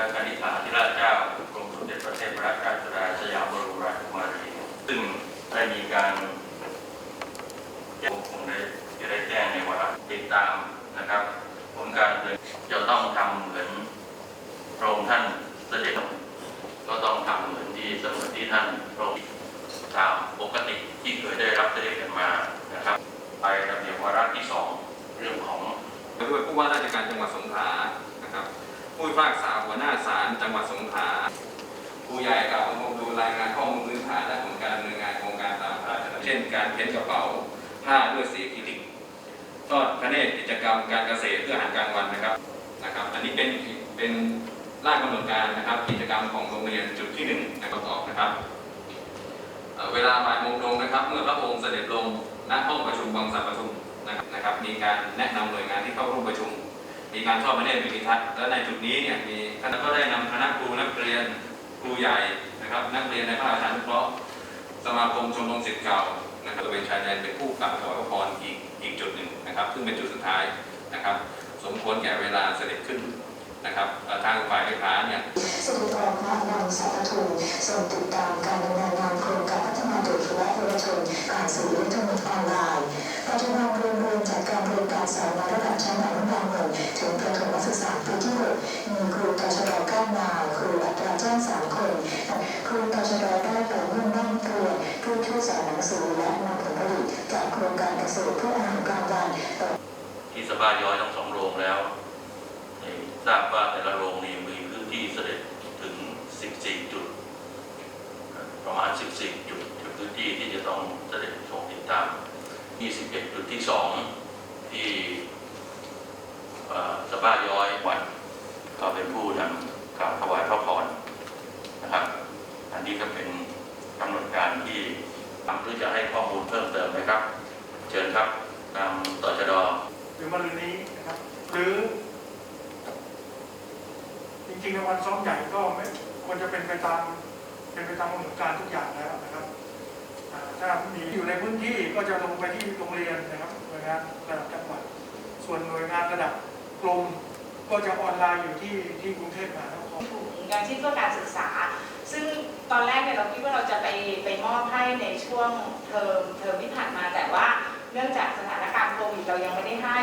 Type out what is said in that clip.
ระกนิษฐาธิราชเจ้ากรมสมเด็จพระเทพรัตนราชสุดาสยามบรมราชกุมารี ซึ่งได้มีการคงได้จะได้แจ้งในวาระติดตามนะครับผลการเดินจะต้องทำเหมือนพระองค์ท่านเสด็จก็ต้องทำเหมือนที่เสมือนที่ท่านพระองค์ตามปกติที่เคยได้รับเสด็จกันมานะครับ ไประเบียบวาระที่สองเรื่องของด้วยผู้ว่าราชการจังหวัดสงขลา ผู้พิพากษาหัวหน้าศาลจังหวัดสงขลาผู้ใหญ่กล่าวคงดูรายงานข้อมูลพื้นฐานและผลการดำเนินงานโครงการตามพระราชดำเนินเช่นการเพ้นกระเป๋าผ้าด้วยสีอะคริลิกทอดพระเนตรกิจกรรมการเกษตรเพื่ออาหารกลางวันนะครับนะครับ อันนี้เป็นเป็นร่างกำหนดการนะครับ กิจกรรมของโรงเรียนจุดที่หนึ่งในประกอบนะครับเวลาบ่ายโมงตรงนะครับ เมื่อพระองค์เสด็จลงณห้องประชุมกองสารประชุมนะครับ มีการแนะนำหน่วยงานที่เข้าร่วมประชุม มีการทอดพระเนตรวินิทัศน์และในจุดนี้เนี่ยมีคณะก็ได้นำคณะครูนักเรียนครูใหญ่นะครับ นักเรียนในพระราชานุเคราะห์สมาคมชมรมศิษย์เก่านะครับบริเวณชายแดนเป็นผู้กล่าวถวายพระพรอีกอีกจุดหนึ่งนะครับ ซึ่งเป็นจุดสุดท้ายนะครับ สมควรแก่เวลาเสด็จขึ้นนะครับทางฝ่ายเลขาเนี่ยสิริพรพระนางสารทุนทรงติดตามการดำเนิน การเรียนารสอนระดับชั้นอนุบาลหนึ่งถึงประถมศึกษาปีที่หกมีครูตชดก้านาครูอัตราจ้างสามคน ครูตชดได้ไปมุ่งมั่นนักเรียนผู้ช่วยสอนหนังสือและนำผลผลิตจากโครงการเกษตรเพื่ออาหารกลางวันที่สบายย้อยทั้งสองโรงแล้วทราบว่าแต่ละโรงนี่มีพื้นที่เสด็จถึง 14 จุด ประมาณ 14 จุดคือพื้นที่ที่จะต้องเสด็จทรงติดตาม21จุดที่ 2 ที่สบ้าย้อยวัดก็เป็นผู้นำกล่าวถวายพระพรนะครับ อันนี้ก็เป็นกำหนดการที่ทำหรือจะให้ข้อมูลเพิ่มเติมไหมครับ เชิญครับตามต่อชดหรือมะรืนนี้นะครับ หรือ จริงๆในวันซ้อมใหญ่ก็ไม่ควรจะเป็นไปตามเป็นไปตามกำหนดการทุกอย่างแล้วนะครับถ้ามีอยู่ในพื้นที่ก็จะลงไปที่โรงเรียนนะครับหน่วยงานระดับจังหวัด ส่วนหน่วยงานระดับกรมก็จะออนไลน์อยู่ที่ที่กรุงเทพมหานครถุงยางชีพเพื่อการศึกษา ซึ่งตอนแรกเนี่ยเราคิดว่าเราจะไปไปมอบให้ในช่วงเทอมเทอมที่ผ่านมาแต่ว่าเนื่องจากสถานการณ์โควิดเรายังไม่ได้ให้